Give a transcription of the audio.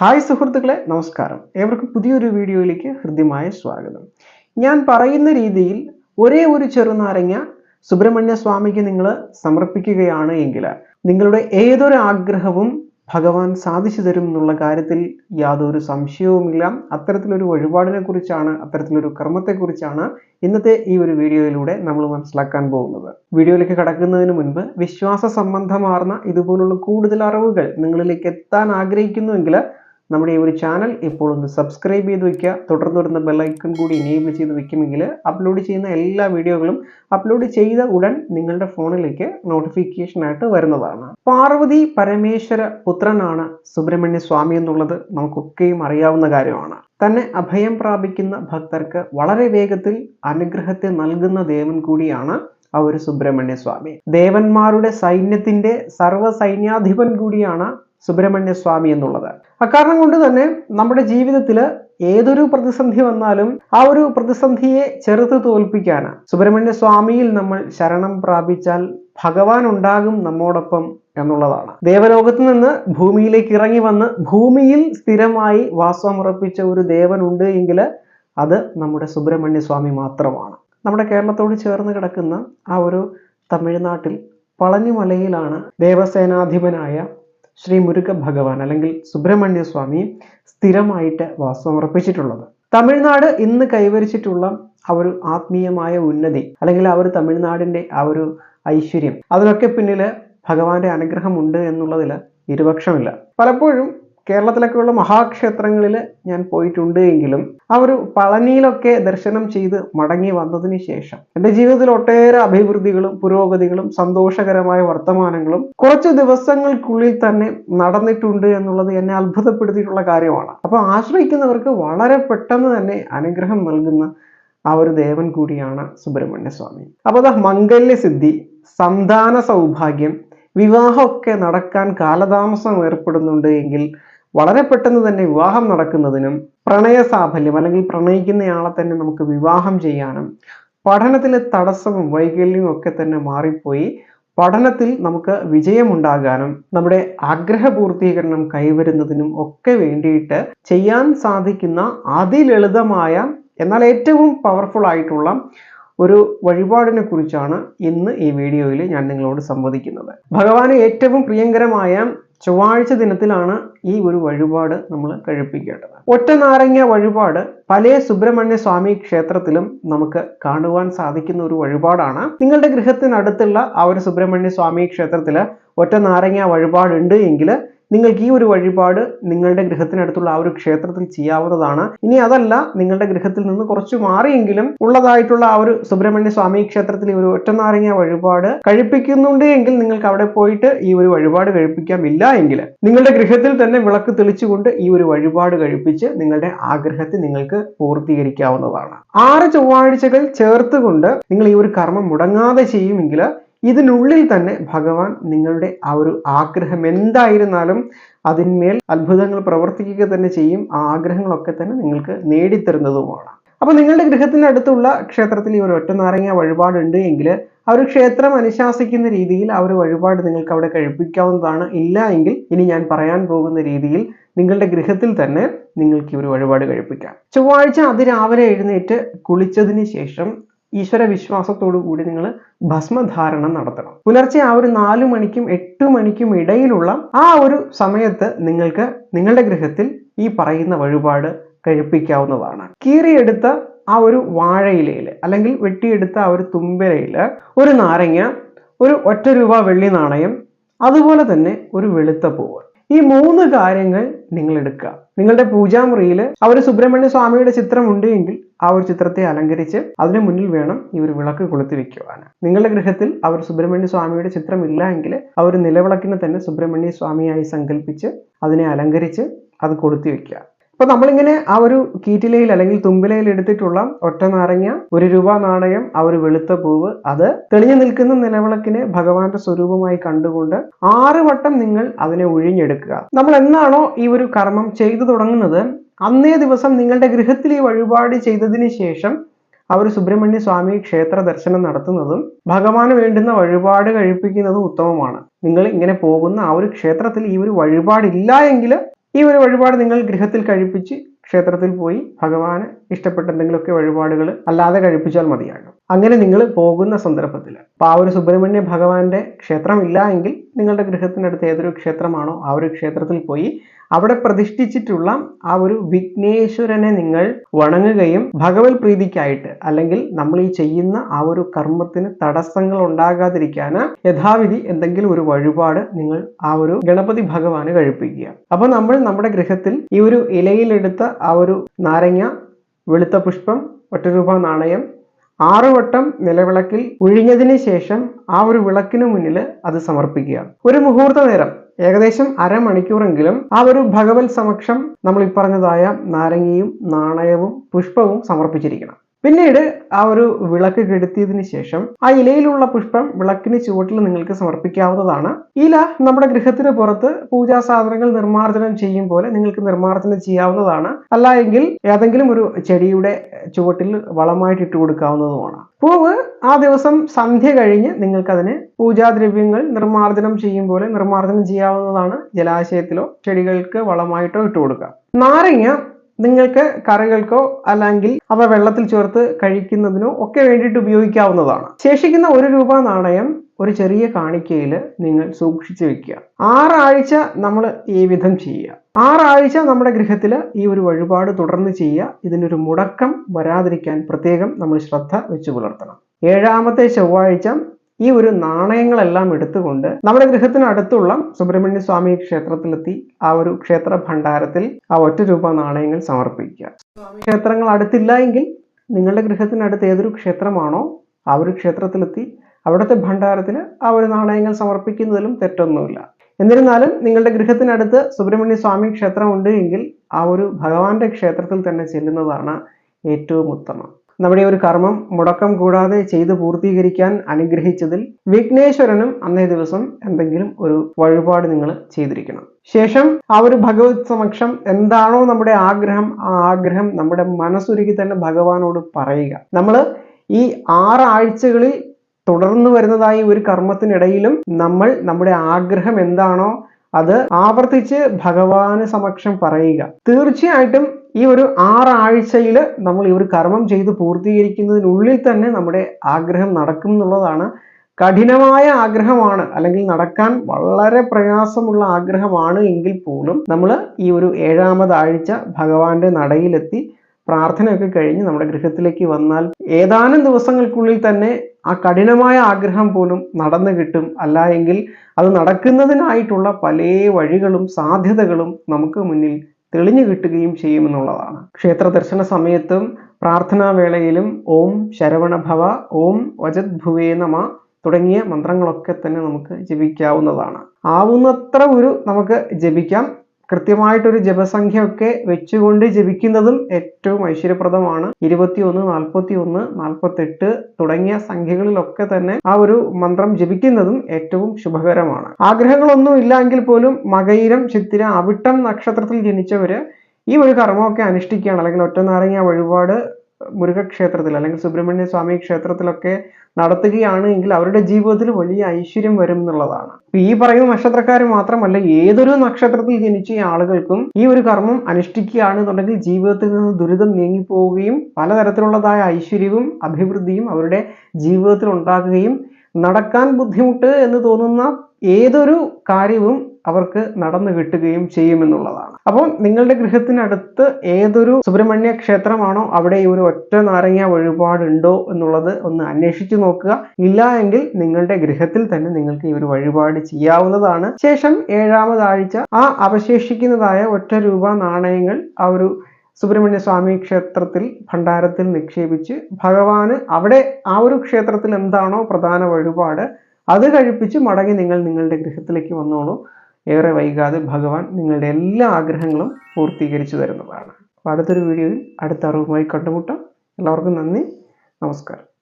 Hi സുഹൃത്തുക്കളെ നമസ്കാരം. ഏവർക്കും പുതിയൊരു വീഡിയോയിലേക്ക് ഹൃദ്യമായ സ്വാഗതം. ഞാൻ പറയുന്ന രീതിയിൽ ഒരേ ഒരു ചെറുനാരങ്ങ സുബ്രഹ്മണ്യ സ്വാമിക്ക് നിങ്ങൾ സമർപ്പിക്കുകയാണ് എങ്കിൽ നിങ്ങളുടെ ഏതൊരു ആഗ്രഹവും ഭഗവാൻ സാധിച്ചു തരും എന്നുള്ള കാര്യത്തിൽ യാതൊരു സംശയവുമില്ല. അത്തരത്തിലൊരു വഴിപാടിനെ കുറിച്ചാണ് അത്തരത്തിലൊരു കർമ്മത്തെക്കുറിച്ചാണ് ഇന്നത്തെ ഈ ഒരു വീഡിയോയിലൂടെ നമ്മൾ മനസ്സിലാക്കാൻ പോകുന്നത്. വീഡിയോയിലേക്ക് കടക്കുന്നതിന് മുൻപ് വിശ്വാസ സംബന്ധമാർന്ന ഇതുപോലുള്ള കൂടുതൽ അറിവുകൾ നിങ്ങളിലേക്ക് എത്താൻ ആഗ്രഹിക്കുന്നുവെങ്കിൽ നമ്മുടെ ഈ ഒരു ചാനൽ ഇപ്പോൾ ഒന്ന് സബ്സ്ക്രൈബ് ചെയ്ത് വെക്കുക. തുടർന്ന് വരുന്ന ബെല്ലൈക്കൺ കൂടി എനേബിൾ ചെയ്ത് വെക്കുമെങ്കിൽ അപ്ലോഡ് ചെയ്യുന്ന എല്ലാ വീഡിയോകളും അപ്ലോഡ് ചെയ്ത ഉടൻ നിങ്ങളുടെ ഫോണിലേക്ക് നോട്ടിഫിക്കേഷനായിട്ട് വരുന്നതാണ്. പാർവതി പരമേശ്വര പുത്രനാണ് സുബ്രഹ്മണ്യ സ്വാമി എന്നുള്ളത് നമുക്കൊക്കെയും അറിയാവുന്ന കാര്യമാണ്. തന്നെ അഭയം പ്രാപിക്കുന്ന ഭക്തർക്ക് വളരെ വേഗത്തിൽ അനുഗ്രഹത്തെ നൽകുന്ന ദേവൻ കൂടിയാണ് ആ ഒരു സുബ്രഹ്മണ്യ സ്വാമി. ദേവന്മാരുടെ സൈന്യത്തിന്റെ സർവ സൈന്യാധിപൻ കൂടിയാണ് സുബ്രഹ്മണ്യ സ്വാമി എന്നുള്ളത്. അക്കാരണം കൊണ്ട് തന്നെ നമ്മുടെ ജീവിതത്തിൽ ഏതൊരു പ്രതിസന്ധി വന്നാലും ആ ഒരു പ്രതിസന്ധിയെ ചെറുത്ത് തോൽപ്പിക്കാൻ സുബ്രഹ്മണ്യ സ്വാമിയിൽ നമ്മൾ ശരണം പ്രാപിച്ചാൽ ഭഗവാൻ ഉണ്ടാകും നമ്മോടൊപ്പം എന്നുള്ളതാണ്. ദേവലോകത്ത് നിന്ന് ഭൂമിയിലേക്ക് ഇറങ്ങി വന്ന് ഭൂമിയിൽ സ്ഥിരമായി വാസമുറപ്പിച്ച ഒരു ദേവൻ ഉണ്ട് എങ്കിൽ അത് നമ്മുടെ സുബ്രഹ്മണ്യ സ്വാമി മാത്രമാണ്. നമ്മുടെ കേരളത്തോട് ചേർന്ന് കിടക്കുന്ന ആ ഒരു തമിഴ്നാട്ടിൽ പളനിമലയിലാണ് ദേവസേനാധിപനായ ശ്രീ മുരുക ഭഗവാൻ അല്ലെങ്കിൽ സുബ്രഹ്മണ്യ സ്വാമി സ്ഥിരമായിട്ട് വാസമർപ്പിച്ചിട്ടുള്ളത് തമിഴ്നാട് ഇന്ന് കൈവരിച്ചിട്ടുള്ള ആ ഒരു ആത്മീയമായ ഉന്നതി അല്ലെങ്കിൽ ആ ഒരു തമിഴ്നാടിന്റെ ആ ഒരു ഐശ്വര്യം അതിനൊക്കെ പിന്നിൽ ഭഗവാന്റെ അനുഗ്രഹമുണ്ട് എന്നുള്ളതിൽ ഇരുപക്ഷമില്ല. പലപ്പോഴും കേരളത്തിലൊക്കെയുള്ള മഹാക്ഷേത്രങ്ങളിൽ ഞാൻ പോയിട്ടുണ്ട് എങ്കിലും ആ ഒരു പളനിയിലൊക്കെ ദർശനം ചെയ്ത് മടങ്ങി വന്നതിന് ശേഷം എന്റെ ജീവിതത്തിൽ ഒട്ടേറെ അഭിവൃദ്ധികളും പുരോഗതികളും സന്തോഷകരമായ വർത്തമാനങ്ങളും കുറച്ച് ദിവസങ്ങൾക്കുള്ളിൽ തന്നെ നടന്നിട്ടുണ്ട് എന്നുള്ളത് എന്നെ അത്ഭുതപ്പെടുത്തിയിട്ടുള്ള കാര്യമാണ്. അപ്പോൾ ആശ്രയിക്കുന്നവർക്ക് വളരെ പെട്ടെന്ന് തന്നെ അനുഗ്രഹം നൽകുന്ന ആ ഒരു ദേവൻ കൂടിയാണ് സുബ്രഹ്മണ്യ സ്വാമി. അപ്പോൾ അതാ മംഗല്യ സിദ്ധി സന്താന സൗഭാഗ്യം വിവാഹമൊക്കെ നടക്കാൻ കാലതാമസം ഏർപ്പെടുന്നുണ്ട് എങ്കിൽ വളരെ പെട്ടെന്ന് തന്നെ വിവാഹം നടക്കുന്നതിനും പ്രണയ സാഫല്യം അല്ലെങ്കിൽ പ്രണയിക്കുന്നയാളെ തന്നെ നമുക്ക് വിവാഹം ചെയ്യാനും പഠനത്തിലെ തടസ്സവും വൈകല്യവും ഒക്കെ തന്നെ മാറിപ്പോയി പഠനത്തിൽ നമുക്ക് വിജയമുണ്ടാകാനും നമ്മുടെ ആഗ്രഹ പൂർത്തീകരണം കൈവരുന്നതിനും ഒക്കെ വേണ്ടിയിട്ട് ചെയ്യാൻ സാധിക്കുന്ന അതിലളിതമായ എന്നാൽ ഏറ്റവും പവർഫുൾ ആയിട്ടുള്ള ഒരു വഴിപാടിനെ കുറിച്ചാണ് ഇന്ന് ഈ വീഡിയോയിൽ ഞാൻ നിങ്ങളോട് സംവദിക്കുന്നത്. ഭഗവാന് ഏറ്റവും പ്രിയങ്കരമായ ചൊവ്വാഴ്ച ദിനത്തിലാണ് ഈ ഒരു വഴിപാട് നമ്മൾ കഴിപ്പിക്കേണ്ടത്. ഒറ്റ നാരങ്ങ വഴിപാട് പല സുബ്രഹ്മണ്യ സ്വാമി ക്ഷേത്രത്തിലും നമുക്ക് കാണുവാൻ സാധിക്കുന്ന ഒരു വഴിപാടാണ്. നിങ്ങളുടെ ഗൃഹത്തിനടുത്തുള്ള ആ ഒരു സുബ്രഹ്മണ്യ സ്വാമി ക്ഷേത്രത്തിൽ ഒറ്റ നാരങ്ങ വഴിപാടുണ്ട് എങ്കിൽ നിങ്ങൾക്ക് ഈ ഒരു വഴിപാട് നിങ്ങളുടെ ഗൃഹത്തിനടുത്തുള്ള ആ ഒരു ക്ഷേത്രത്തിൽ ചെയ്യാവുന്നതാണ്. ഇനി അതല്ല നിങ്ങളുടെ ഗൃഹത്തിൽ നിന്ന് കുറച്ച് മാറിയെങ്കിലും ഉള്ളതായിട്ടുള്ള ആ ഒരു സുബ്രഹ്മണ്യ സ്വാമി ക്ഷേത്രത്തിലെ ഒരു ഒറ്റനാരങ്ങ വഴിപാട് കഴിപ്പിക്കുന്നുണ്ട് എങ്കിൽ നിങ്ങൾക്ക് അവിടെ പോയിട്ട് ഈ ഒരു വഴിപാട് കഴിപ്പിക്കാമില്ല എങ്കിൽ നിങ്ങളുടെ ഗൃഹത്തിൽ തന്നെ വിളക്ക് തെളിച്ചുകൊണ്ട് ഈ ഒരു വഴിപാട് കഴിപ്പിച്ച് നിങ്ങളുടെ ആഗ്രഹത്തെ നിങ്ങൾക്ക് പൂർത്തീകരിക്കാവുന്നതാണ്. ആറ് ചൊവ്വാഴ്ചകൾ ചേർത്തുകൊണ്ട് നിങ്ങൾ ഈ ഒരു കർമ്മം മുടങ്ങാതെ ചെയ്യുമെങ്കിൽ ഇതിനുള്ളിൽ തന്നെ ഭഗവാൻ നിങ്ങളുടെ ആ ഒരു ആഗ്രഹം എന്തായിരുന്നാലും അതിന്മേൽ അത്ഭുതങ്ങൾ പ്രവർത്തിക്കുക തന്നെ ചെയ്യും. ആ ആഗ്രഹങ്ങളൊക്കെ തന്നെ നിങ്ങൾക്ക് നേടിത്തരുന്നതുമാണ്. അപ്പൊ നിങ്ങളുടെ ഗൃഹത്തിനടുത്തുള്ള ക്ഷേത്രത്തിൽ ഈ ഒരു ഒറ്റ നാരങ്ങ വഴിപാടുണ്ട് എങ്കിൽ ആ ഒരു ക്ഷേത്രം അനുശാസിക്കുന്ന രീതിയിൽ ആ ഒരു വഴിപാട് നിങ്ങൾക്ക് അവിടെ കഴിപ്പിക്കാവുന്നതാണ്. ഇല്ല എങ്കിൽ ഇനി ഞാൻ പറയാൻ പോകുന്ന രീതിയിൽ നിങ്ങളുടെ ഗൃഹത്തിൽ തന്നെ നിങ്ങൾക്ക് ഈ ഒരു വഴിപാട് കഴിപ്പിക്കാം. ചൊവ്വാഴ്ച അതിരാവിലെ എഴുന്നേറ്റ് കുളിച്ചതിന് ശേഷം ഈശ്വര വിശ്വാസത്തോടു കൂടി നിങ്ങൾ ഭസ്മധാരണം നടത്തണം. പുലർച്ചെ ആ ഒരു നാലു മണിക്കും എട്ട് മണിക്കും ഇടയിലുള്ള ആ ഒരു സമയത്ത് നിങ്ങൾക്ക് നിങ്ങളുടെ ഗൃഹത്തിൽ ഈ പറയുന്ന വഴിപാട് കഴിപ്പിക്കാവുന്നതാണ്. കീറിയെടുത്ത ആ ഒരു വാഴയിലയിൽ അല്ലെങ്കിൽ വെട്ടിയെടുത്ത ആ ഒരു തുമ്പിലയിൽ ഒരു നാരങ്ങ ഒരു ഒറ്റ രൂപ വെള്ളി നാണയം അതുപോലെ തന്നെ ഒരു വെളുത്ത പൂവ്. ഈ മൂന്ന് കാര്യങ്ങൾ നിങ്ങൾ എടുക്കുക നിങ്ങളുടെ പൂജാമുറിയിൽ ഒരു സുബ്രഹ്മണ്യ സ്വാമിയുടെ ചിത്രം ഉണ്ടെങ്കിൽ ആ ഒരു ചിത്രത്തെ അലങ്കരിച്ച് അതിനു മുന്നിൽ വേണം ഈ ഒരു വിളക്ക് കൊളുത്തി വെക്കുവാൻ നിങ്ങളുടെ ഗൃഹത്തിൽ അവർ സുബ്രഹ്മണ്യ സ്വാമിയുടെ ചിത്രം ഇല്ല എങ്കിൽ ആ ഒരു നിലവിളക്കിനെ തന്നെ സുബ്രഹ്മണ്യ സ്വാമിയായി സങ്കല്പിച്ച് അതിനെ അലങ്കരിച്ച് അത് കൊളുത്തി വെക്കുക. അപ്പൊ നമ്മളിങ്ങനെ ആ ഒരു കീറ്റിലയിൽ അല്ലെങ്കിൽ തുമ്പിലയിൽ എടുത്തിട്ടുള്ള ഒറ്റ നാരങ്ങ ഒരു രൂപ നാണയം ആ ഒരു വെളുത്ത പൂവ് അത് തെളിഞ്ഞു നിൽക്കുന്ന നിലവിളക്കിനെ ഭഗവാന്റെ സ്വരൂപമായി കണ്ടുകൊണ്ട് ആറ് വട്ടം നിങ്ങൾ അതിനെ ഒഴിഞ്ഞെടുക്കുക നമ്മൾ എന്നാണോ ഈ ഒരു കർമ്മം ചെയ്തു തുടങ്ങുന്നത് അന്നേ ദിവസം നിങ്ങളുടെ ഗൃഹത്തിൽ ഈ വഴിപാട് ചെയ്തതിന് ശേഷം ആ ഒരു സുബ്രഹ്മണ്യ സ്വാമി ക്ഷേത്ര ദർശനം നടത്തുന്നതും ഭഗവാന് വേണ്ടുന്ന വഴിപാട് കഴിപ്പിക്കുന്നതും ഉത്തമമാണ്. നിങ്ങൾ ഇങ്ങനെ പോകുന്ന ആ ഒരു ക്ഷേത്രത്തിൽ ഈ ഒരു വഴിപാടില്ല എങ്കിൽ ഈ ഒരു വഴിപാട് നിങ്ങൾ ഗൃഹത്തിൽ കഴിപ്പിച്ച് ക്ഷേത്രത്തിൽ പോയി ഭഗവാന് ഇഷ്ടപ്പെട്ട എന്തെങ്കിലുമൊക്കെ വഴിപാടുകൾ അല്ലാതെ കഴിപ്പിച്ചാൽ മതിയാകും. അങ്ങനെ നിങ്ങൾ പോകുന്ന സന്ദർഭത്തിൽ. അപ്പൊ ആ ഒരു സുബ്രഹ്മണ്യ ഭഗവാന്റെ ക്ഷേത്രം ഇല്ല എങ്കിൽ നിങ്ങളുടെ ഗൃഹത്തിനടുത്ത് ഏതൊരു ക്ഷേത്രമാണോ ആ ഒരു ക്ഷേത്രത്തിൽ പോയി അവിടെ പ്രതിഷ്ഠിച്ചിട്ടുള്ള ആ ഒരു വിഘ്നേശ്വരനെ നിങ്ങൾ വണങ്ങുകയും ഭഗവത് പ്രീതിക്കായിട്ട് അല്ലെങ്കിൽ നമ്മൾ ഈ ചെയ്യുന്ന ആ ഒരു കർമ്മത്തിന് തടസ്സങ്ങൾ ഉണ്ടാകാതിരിക്കാൻ യഥാവിധി എന്തെങ്കിലും ഒരു വഴിപാട് നിങ്ങൾ ആ ഒരു ഗണപതി ഭഗവാന് കഴിപ്പിക്കുക. അപ്പൊ നമ്മൾ നമ്മുടെ ഗൃഹത്തിൽ ഈ ഒരു ഇലയിലെടുത്ത ആ ഒരു നാരങ്ങ വെളുത്ത പുഷ്പം ഒറ്റ രൂപ നാണയം ആറു വട്ടം നിലവിളക്കിൽ ഒഴിഞ്ഞതിന് ശേഷം ആ ഒരു വിളക്കിന് മുന്നിൽ അത് സമർപ്പിക്കുക ഒരു മുഹൂർത്ത നേരം ഏകദേശം അരമണിക്കൂറെങ്കിലും ആ ഒരു ഭഗവത് സമക്ഷം നമ്മൾ പറഞ്ഞതായ നാരങ്ങയും നാണയവും പുഷ്പവും സമർപ്പിച്ചിരിക്കണം. പിന്നീട് ആ ഒരു വിളക്ക് കെടുത്തിയതിനു ശേഷം ആ ഇലയിലുള്ള പുഷ്പം വിളക്കിന് ചുവട്ടിൽ നിങ്ങൾക്ക് സമർപ്പിക്കാവുന്നതാണ്. ഇല നമ്മുടെ ഗൃഹത്തിന് പുറത്ത് പൂജാ സാധനങ്ങൾ നിർമ്മാർജനം ചെയ്യും പോലെ നിങ്ങൾക്ക് നിർമ്മാർജനം ചെയ്യാവുന്നതാണ്. അല്ല എങ്കിൽ ഏതെങ്കിലും ഒരു ചെടിയുടെ ചുവട്ടിൽ വളമായിട്ട് ഇട്ട് കൊടുക്കാവുന്നതുമാണ്. പൂവ് ആ ദിവസം സന്ധ്യ കഴിഞ്ഞ് നിങ്ങൾക്കതിന് പൂജാദ്രവ്യങ്ങൾ നിർമ്മാർജനം ചെയ്യും പോലെ നിർമ്മാർജനം ചെയ്യാവുന്നതാണ് ജലാശയത്തിലോ ചെടികൾക്ക് വളമായിട്ടോ ഇട്ട് കൊടുക്കുക നാരങ്ങ നിങ്ങൾക്ക് കറികൾക്കോ അല്ലെങ്കിൽ അവ വെള്ളത്തിൽ ചേർത്ത് കഴിക്കുന്നതിനോ ഒക്കെ വേണ്ടിയിട്ട് ഉപയോഗിക്കാവുന്നതാണ്. ശേഷിക്കുന്ന ഒരു രൂപ നാണയം ഒരു ചെറിയ കാണിക്കയിൽ നിങ്ങൾ സൂക്ഷിച്ചു വെക്കുക. ആറാഴ്ച നമ്മൾ ഈ വിധം ചെയ്യുക. ആറാഴ്ച നമ്മുടെ ഗൃഹത്തിൽ ഈ ഒരു വഴിപാട് തുടർന്ന് ചെയ്യുക. ഇതിനൊരു മുടക്കം വരാതിരിക്കാൻ പ്രത്യേകം നമ്മൾ ശ്രദ്ധ വെച്ചു പുലർത്തണം. ഏഴാമത്തെ ചൊവ്വാഴ്ച ഈ ഒരു നാണയങ്ങളെല്ലാം എടുത്തുകൊണ്ട് നമ്മുടെ ഗൃഹത്തിനടുത്തുള്ള സുബ്രഹ്മണ്യ സ്വാമി ക്ഷേത്രത്തിലെത്തി ആ ഒരു ക്ഷേത്ര ഭണ്ഡാരത്തിൽ ആ ഒറ്റ രൂപ നാണയങ്ങൾ സമർപ്പിക്കുക. ക്ഷേത്രങ്ങൾ അടുത്തില്ല എങ്കിൽ നിങ്ങളുടെ ഗൃഹത്തിനടുത്ത് ഏതൊരു ക്ഷേത്രമാണോ ആ ഒരു ക്ഷേത്രത്തിലെത്തി അവിടുത്തെ ഭണ്ഡാരത്തിൽ ആ ഒരു നാണയങ്ങൾ സമർപ്പിക്കുന്നതിലും തെറ്റൊന്നുമില്ല. എന്നിരുന്നാലും നിങ്ങളുടെ ഗൃഹത്തിനടുത്ത് സുബ്രഹ്മണ്യ സ്വാമി ക്ഷേത്രം ഉണ്ട് എങ്കിൽ ആ ഒരു ഭഗവാന്റെ ക്ഷേത്രത്തിൽ തന്നെ ചെല്ലുന്നതാണ് ഏറ്റവും ഉത്തമം. നമ്മുടെ ഒരു കർമ്മം മുടക്കം കൂടാതെ ചെയ്ത് പൂർത്തീകരിക്കാൻ അനുഗ്രഹിച്ചതിൽ വിഘ്നേശ്വരനും അന്നേ ദിവസം എന്തെങ്കിലും ഒരു വഴിപാട് നിങ്ങൾ ചെയ്തിരിക്കണം. ശേഷം ആ ഒരു ഭഗവത് സമക്ഷം എന്താണോ നമ്മുടെ ആഗ്രഹം ആ ആഗ്രഹം നമ്മുടെ മനസ്സുരുക്കി തന്നെ ഭഗവാനോട് പറയുക. നമ്മൾ ഈ ആറാഴ്ചകളിൽ തുടർന്നു വരുന്നതായി ഒരു കർമ്മത്തിനിടയിലും നമ്മൾ നമ്മുടെ ആഗ്രഹം എന്താണോ അത് ആവർത്തിച്ച് ഭഗവാന് സമക്ഷം പറയുക. തീർച്ചയായിട്ടും ഈ ഒരു ആറാഴ്ചയിൽ നമ്മൾ ഈ ഒരു കർമ്മം ചെയ്ത് പൂർത്തീകരിക്കുന്നതിനുള്ളിൽ തന്നെ നമ്മുടെ ആഗ്രഹം നടക്കും എന്നുള്ളതാണ് കഠിനമായ ആഗ്രഹമാണ്. അല്ലെങ്കിൽ നടക്കാൻ വളരെ പ്രയാസമുള്ള ആഗ്രഹമാണ് എങ്കിൽ പോലും നമ്മൾ ഈ ഒരു ഏഴാമതാഴ്ച ഭഗവാന്റെ നടയിലെത്തി പ്രാർത്ഥനയൊക്കെ കഴിഞ്ഞ് നമ്മുടെ ഗൃഹത്തിലേക്ക് വന്നാൽ ഏതാനും ദിവസങ്ങൾക്കുള്ളിൽ തന്നെ ആ കഠിനമായ ആഗ്രഹം പോലും നടന്നു കിട്ടും. അല്ല എങ്കിൽ അത് നടക്കുന്നതിനായിട്ടുള്ള പല വഴികളും സാധ്യതകളും നമുക്ക് മുന്നിൽ തെളിഞ്ഞു കിട്ടുകയും ചെയ്യുമെന്നുള്ളതാണ്. ക്ഷേത്ര ദർശന സമയത്തും പ്രാർത്ഥനാ വേളയിലും ഓം ശരവണഭവ ഓം വജത് ഭുവേ നമ തുടങ്ങിയ മന്ത്രങ്ങളൊക്കെ തന്നെ നമുക്ക് ജപിക്കാവുന്നതാണ്. ആവുന്നത്ര ഒരു നമുക്ക് ജപിക്കാം. കൃത്യമായിട്ടൊരു ജപസംഖ്യ ഒക്കെ വെച്ചുകൊണ്ട് ജപിക്കുന്നതും ഏറ്റവും ഐശ്വര്യപ്രദമാണ്. ഇരുപത്തിയൊന്ന് നാൽപ്പത്തി ഒന്ന് നാൽപ്പത്തെട്ട് തുടങ്ങിയ സംഖ്യകളിലൊക്കെ തന്നെ ആ ഒരു മന്ത്രം ജപിക്കുന്നതും ഏറ്റവും ശുഭകരമാണ്. ആഗ്രഹങ്ങളൊന്നും ഇല്ലെങ്കിൽ പോലും മകയിരം ചിത്തിര അവിട്ടം നക്ഷത്രത്തിൽ ജനിച്ചവര് ഈ ഒരു കർമ്മമൊക്കെ അനുഷ്ഠിക്കുകയാണ്. അല്ലെങ്കിൽ ഒറ്റ നാരങ്ങ വഴിപാട് മുരുകക്ഷേത്രത്തിൽ അല്ലെങ്കിൽ സുബ്രഹ്മണ്യ സ്വാമി ക്ഷേത്രത്തിലൊക്കെ നടത്തുകയാണ് എങ്കിൽ അവരുടെ ജീവിതത്തിൽ വലിയ ഐശ്വര്യം വരും എന്നുള്ളതാണ്. ഈ പറയുന്ന നക്ഷത്രക്കാർ മാത്രമല്ല ഏതൊരു നക്ഷത്രത്തിൽ ജനിച്ച ആളുകൾക്കും ഈ ഒരു കർമ്മം അനുഷ്ഠിക്കുകയാണെന്നുണ്ടെങ്കിൽ ജീവിതത്തിൽ നിന്ന് ദുരിതം നീങ്ങിപ്പോവുകയും പലതരത്തിലുള്ളതായ ഐശ്വര്യവും അഭിവൃദ്ധിയും അവരുടെ ജീവിതത്തിൽ ഉണ്ടാകുകയും നടക്കാൻ ബുദ്ധിമുട്ട് എന്ന് തോന്നുന്ന ഏതൊരു കാര്യവും അവർക്ക് നടന്നു കിട്ടുകയും ചെയ്യുമെന്നുള്ളതാണ് അപ്പോൾ നിങ്ങളുടെ ഗൃഹത്തിനടുത്ത് ഏതൊരു സുബ്രഹ്മണ്യ ക്ഷേത്രമാണോ അവിടെ ഈ ഒരു ഒറ്റ നാരങ്ങ വഴിപാടുണ്ടോ എന്നുള്ളത് ഒന്ന് അന്വേഷിച്ചു നോക്കുക. ഇല്ല എങ്കിൽ നിങ്ങളുടെ ഗൃഹത്തിൽ തന്നെ നിങ്ങൾക്ക് ഈ ഒരു വഴിപാട് ചെയ്യാവുന്നതാണ്. ശേഷം ഏഴാമതാഴ്ച ആ അവശേഷിക്കുന്നതായ ഒറ്റ രൂപ നാണയങ്ങൾ ആ ഒരു സുബ്രഹ്മണ്യ സ്വാമി ക്ഷേത്രത്തിൽ ഭണ്ഡാരത്തിൽ നിക്ഷേപിച്ച് ഭഗവാന് അവിടെ ആ ഒരു ക്ഷേത്രത്തിൽ എന്താണോ പ്രധാന വഴിപാട് അത് കഴിപ്പിച്ച് മടങ്ങി നിങ്ങൾ നിങ്ങളുടെ ഗൃഹത്തിലേക്ക് വന്നോളൂ. ഏറെ വൈകാതെ ഭഗവാൻ നിങ്ങളുടെ എല്ലാ ആഗ്രഹങ്ങളും പൂർത്തീകരിച്ചു തരുന്നതാണ്. അപ്പോൾ അടുത്തൊരു വീഡിയോയിൽ അടുത്ത അറിവുമായി കണ്ടുമുട്ടാം. എല്ലാവർക്കും നന്ദി. നമസ്കാരം.